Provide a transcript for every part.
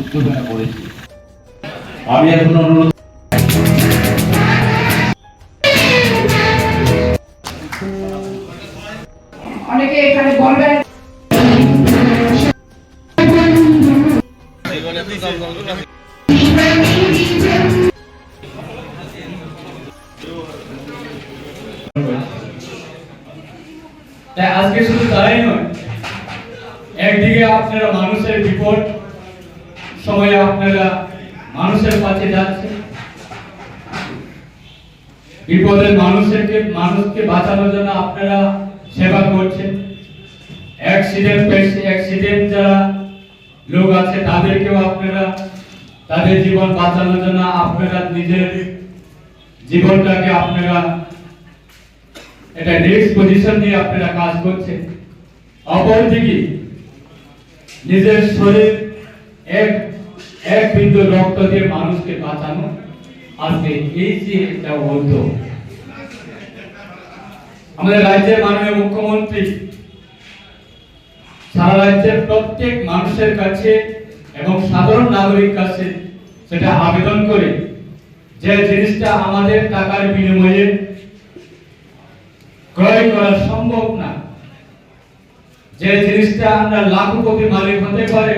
উত্তেজনা করেছি। আমি এখন অনুরোধ অনেকে এখানে বলবেন তাই আজকে শুধু তাই নয় একদিকে আপনারা মানুষের বিপদ সময়ে আপনারা মানুষের কাছে যাচ্ছেন বিপদের মানুষকে মানুষকে বাঁচানোর জন্য আপনারা সেবা করছেন। অ্যাক্সিডেন্ট অ্যাক্সিডেন্ট যারা লোক আছে, তাদেরকেও আপনারা তাদের জীবন বাঁচানোর জন্য আপনারা নিজের জীবনটাকে আপনারা এটা নেক্সট পজিশন নিয়ে আপনারা কাজ করছেন। অপরদিকে নিজের শরীর এক এক বিন্দু রক্ত দিয়ে মানুষকে বাঁচানো আজকে এই যে একটা উদ্যোগ আমাদের রাজ্যের মাননীয় মুখ্যমন্ত্রী, সারা রাজ্যের প্রত্যেক মানুষের কাছে এবং সাধারণ নাগরিক কাছে সেটা আবেদন করে যে জিনিসটা আমাদের টাকার বিনিময়ে ক্রয় করা সম্ভব না, যে জিনিসটা আমরা লাখপতি মালিক হতে পারে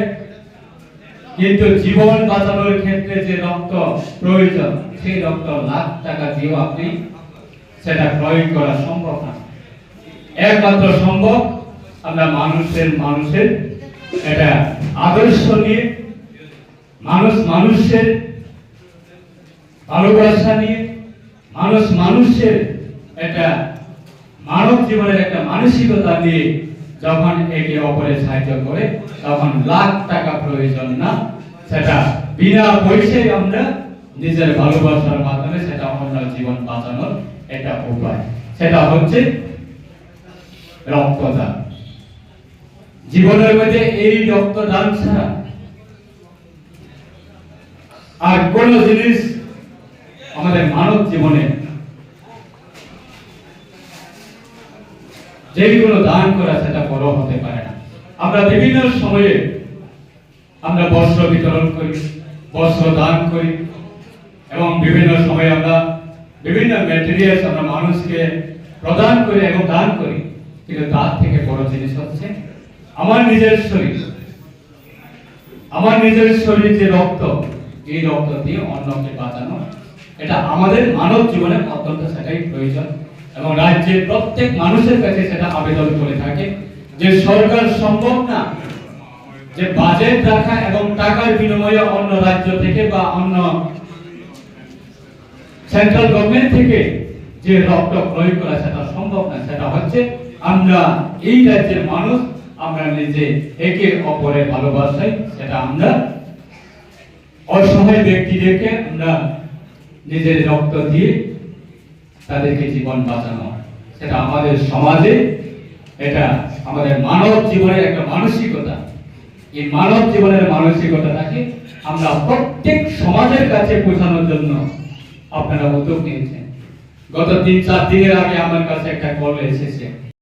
কিন্তু জীবন বাঁচানোর ক্ষেত্রে যে রক্ত প্রয়োজন, সেই রক্ত লাখ টাকা দিয়েও আপনি সেটা ক্রয় করা সম্ভব না। একমাত্র সম্ভব আমরা মানুষের মানুষের এটা আদর্শ নিয়ে, মানুষ মানুষের ভালোবাসা নিয়ে, মানুষ মানুষের একটা মানব জীবনের একটা মানসিকতা নিয়ে যখন একে অপরের সাহায্য করে, তখন লাখ টাকা প্রয়োজন না। সেটা বিনা পয়সায় আমরা নিজের ভালোবাসার মাধ্যমে সেটা অন্য জীবন বাঁচানোর একটা উপায়। সেটা হচ্ছে রক্তদান। জীবনের মধ্যে এই রক্তদান ছাড়া আর কোন জিনিস আমাদের মানব জীবনে যে কোনো দান করা সেটা বড় হতে পারে না। আমরা বিভিন্ন সময়ে আমরা বস্ত্র বিতরণ করি, বস্ত্র দান করি এবং বিভিন্ন সময়ে আমরা বিভিন্ন ম্যাটেরিয়ালস আমরা মানুষকে প্রদান করি এবং দান করি। কিন্তু তার থেকে বড় জিনিস হচ্ছে আমার নিজের শরীর। আমার নিজের শরীর যে রক্ত, এই রক্ত দিয়ে অন্যকে বাঁচানো। এটা আমাদের মানব জীবনে অত্যন্ত সেটাই প্রয়োজন। এবং রাজ্যের প্রত্যেক মানুষের কাছে সেটা আবেদন করে থাকে যে সরকার সম্ভব না যে বাজেট রাখা এবং টাকার বিনিময়ে অন্য রাজ্য থেকে বা অন্য সেন্ট্রাল গভর্নমেন্ট থেকে যে রক্ত ক্রয় করা সেটা সম্ভব না, সেটা হচ্ছে আমরা এই রাজ্যের মানুষ, আমরা নিজে একে অপরে ভালোবাসাই সেটা আমরা অসহায় ব্যক্তিদেরকে আমরা নিজের রক্ত দিয়ে তাদেরকে জীবন বাঁচানো। সেটা আমাদের সমাজে এটা আমাদের মানব জীবনের একটা মানসিকতা। এই মানব জীবনের মানসিকতাটাকে আমরা প্রত্যেক সমাজের কাছে পৌঁছানোর জন্য আপনারা উদ্যোগ নিয়েছেন। গত তিন, চার দিনের আগে আমার কাছে একটা কল এসেছে।